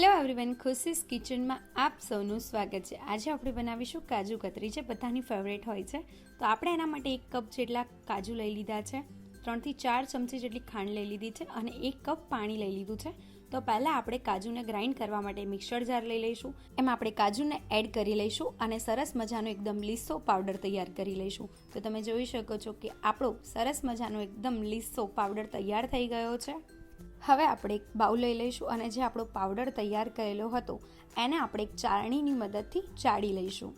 Hello everyone ખુશીસ કિચનમાં આપ સૌનું સ્વાગત છે. આજે આપણે બનાવીશું કાજુ કતરી જે બધાની ફેવરેટ હોય છે. તો આપણે એના માટે એક કપ જેટલા કાજુ લઈ લીધા છે. ત્રણથી ચાર ચમચી જેટલી ખાંડ લઈ લીધી છે અને એક કપ પાણી લઈ લીધું છે. તો પહેલાં આપણે કાજુને ગ્રાઇન્ડ કરવા માટે મિક્સર જાર લઈ લઈશું. એમાં આપણે કાજુને એડ કરી લઈશું અને સરસ મજાનો એકદમ લીસો પાવડર તૈયાર કરી લઈશું. તો તમે જોઈ શકો છો કે આપણો સરસ મજાનો એકદમ લીસો પાવડર તૈયાર થઈ ગયો છે. હવે આપણે એક બાઉલ લઈ લઈશું અને જે આપણો પાવડર તૈયાર કરેલો હતો, એને આપણે એક ચાળણીની મદદથી ચાળી લઈશું.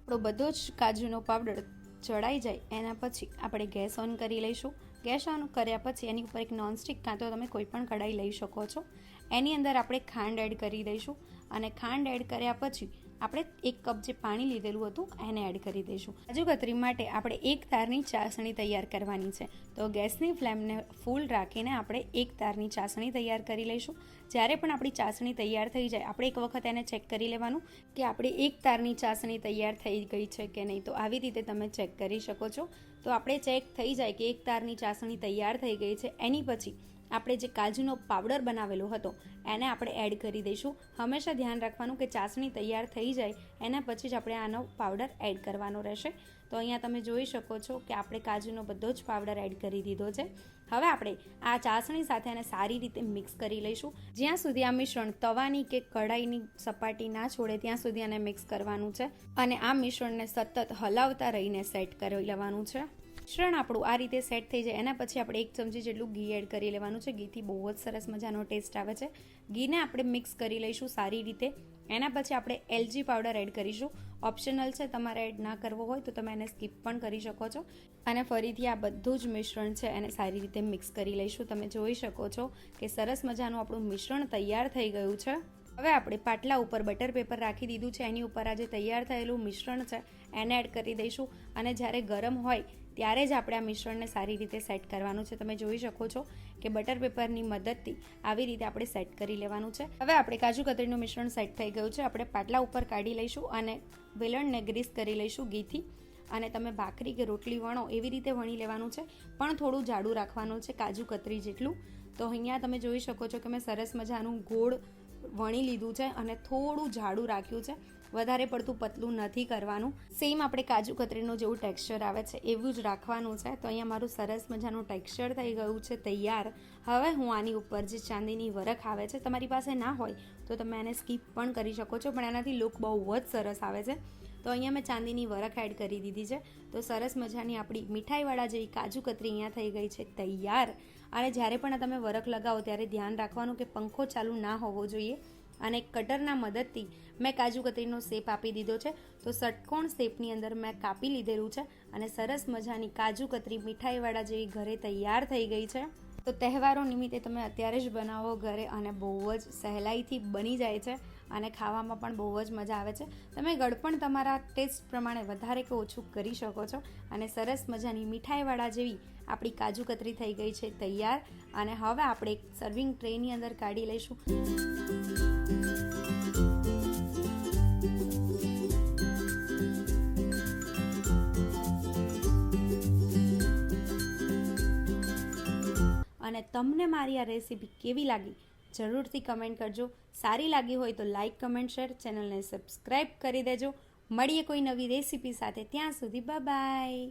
આપણો બધો જ કાજુનો પાવડર ચડાઈ જાય, એના પછી આપણે ગેસ ઓન કરી લઈશું. ગેસ ઓન કર્યા પછી એની ઉપર એક નોનસ્ટિક કાં તો તમે કોઈ પણ કઢાઈ લઈ શકો છો. એની અંદર આપણે ખાંડ એડ કરી દઈશું અને ખાંડ એડ કર્યા પછી આપણે એક કપ જે પાણી લીધેલું હતું, એને એડ કરી દઈશું. કાજુ કતરી માટે આપણે એક તારની ચાસણી તૈયાર કરવાની છે. તો ગેસની ફ્લેમને ફૂલ રાખીને આપણે એક તારની ચાસણી તૈયાર કરી લઈશું. જ્યારે પણ આપણી ચાસણી તૈયાર થઈ જાય, આપણે એક વખત એને ચેક કરી લેવાનું કે આપણી એક તારની ચાસણી તૈયાર થઈ ગઈ છે કે નહીં. તો આવી રીતે તમે ચેક કરી શકો છો. તો આપણે ચેક થઈ જાય કે એક તારની ચાસણી તૈયાર થઈ ગઈ છે. એની પછી આપણે જે કાજુનો પાવડર બનાવેલો હતો, એને આપણે એડ કરી દઈશું. હંમેશા ધ્યાન રાખવાનું કે ચાસણી તૈયાર થઈ જાય, એના પછી જ આપણે આનો પાવડર એડ કરવાનો રહેશે. તો અહીંયા તમે જોઈ શકો છો કે આપણે કાજુનો બધો જ પાવડર એડ કરી દીધો છે. હવે આપણે આ ચાસણી સાથે એને સારી રીતે મિક્સ કરી લઈશું. જ્યાં સુધી આ મિશ્રણ તવાની કે કઢાઈની સપાટી ના છોડે, ત્યાં સુધી આને મિક્સ કરવાનું છે. અને આ મિશ્રણને સતત હલાવતા રહીને સેટ કરી લેવાનું છે. મિશ્રણ આપણું આ રીતે સેટ થઈ જાય, એના પછી આપણે એક ચમચી જેટલું ઘી એડ કરી લેવાનું છે. ઘીથી બહુ જ સરસ મજાનો ટેસ્ટ આવે છે. ઘીને આપણે મિક્સ કરી લઈશું સારી રીતે. એના પછી આપણે એલજી પાવડર એડ કરીશું. ઓપ્શનલ છે, તમારે એડ ના કરવો હોય તો તમે એને સ્કીપ પણ કરી શકો છો. અને ફરીથી આ બધું જ મિશ્રણ છે, એને સારી રીતે મિક્સ કરી લઈશું. તમે જોઈ શકો છો કે સરસ મજાનું આપણું મિશ્રણ તૈયાર થઈ ગયું છે. હવે આપણે પાટલા ઉપર બટર પેપર રાખી દીધું છે. એની ઉપર આજે તૈયાર થયેલું મિશ્રણ છે, એને એડ કરી દઈશું. અને જ્યારે ગરમ હોય, ત્યારે જ આપણે આ મિશ્રણને સારી રીતે સેટ કરવાનું છે. તમે જોઈ શકો છો કે બટર પેપરની મદદથી આવી રીતે આપણે સેટ કરી લેવાનું છે. હવે આપણે કાજુ કતરીનું મિશ્રણ સેટ થઈ ગયું છે. આપણે પાટલા ઉપર કાઢી લઈશું અને વેલણને ગ્રીસ કરી લઈશું ઘીથી. અને તમે ભાખરી કે રોટલી વણો એવી રીતે વણી લેવાનું છે. પણ થોડું જાડું રાખવાનું છે, કાજુ કતરી જેટલું. તો અહીંયા તમે જોઈ શકો છો કે મેં સરસ મજાનું ગોળ વણી લીધું છે અને થોડું જાડું રાખ્યું છે. વધારે પડતું પતલું નથી કરવાનું. સેમ આપણે કાજુ કતરીનું જેવું ટેક્સચર આવે છે, એવું જ રાખવાનું છે. તો અહીંયા મારું સરસ મજાનું ટેક્સચર થઈ ગયું છે, તૈયાર. હવે હું આની ઉપર જે ચાંદીની વરખ આવે છે, તમારી પાસે ના હોય તો તમે એને સ્કીપ પણ કરી શકો છો, પણ એનાથી લુક બહુ જ સરસ આવે છે. તો અહીંયા મેં ચાંદીની વરખ એડ કરી દીધી છે. તો સરસ મજાની આપણી મીઠાઈવાળા જેવી કાજુ કતરી અહીંયા થઈ ગઈ છે, તૈયાર. અને જ્યારે પણ તમે વરખ લગાવો ત્યારે ધ્યાન રાખવાનું કે પંખો ચાલુ ના હોવો જોઈએ. અને કટરના મદદથી મેં કાજુ કતરીનો શેપ આપી દીધો છે. તો ષટકોણ શેપની અંદર મેં કાપી લીધેલું છે અને સરસ મજાની કાજુ કતરી મીઠાઈવાળા જેવી ઘરે તૈયાર થઈ ગઈ છે. તો તહેવારો નિમિત્તે તમે અત્યારે જ બનાવો ઘરે અને બહુ જ સહેલાઈથી બની જાય છે. અને ખાવામાં પણ બહુ જ મજા આવે છે. તમે ગળપણ તમારા ટેસ્ટ પ્રમાણે વધારે કે ઓછું કરી શકો છો. અને સરસ મજાની મીઠાઈવાળા જેવી આપણી કાજુ કતરી થઈ ગઈ છે તૈયાર. અને હવે આપણે એક સર્વિંગ ટ્રેની અંદર કાઢી લઈશું. અને તમને મારી આ રેસીપી કેવી લાગી? જરૂરથી કમેન્ટ કરજો. સારી લાગી હોય તો લાઇક કમેન્ટ, શેર, ચેનલને સબસ્ક્રાઈબ કરી દેજો. મળીએ કોઈ નવી રેસીપી સાથે. ત્યાં સુધી બાય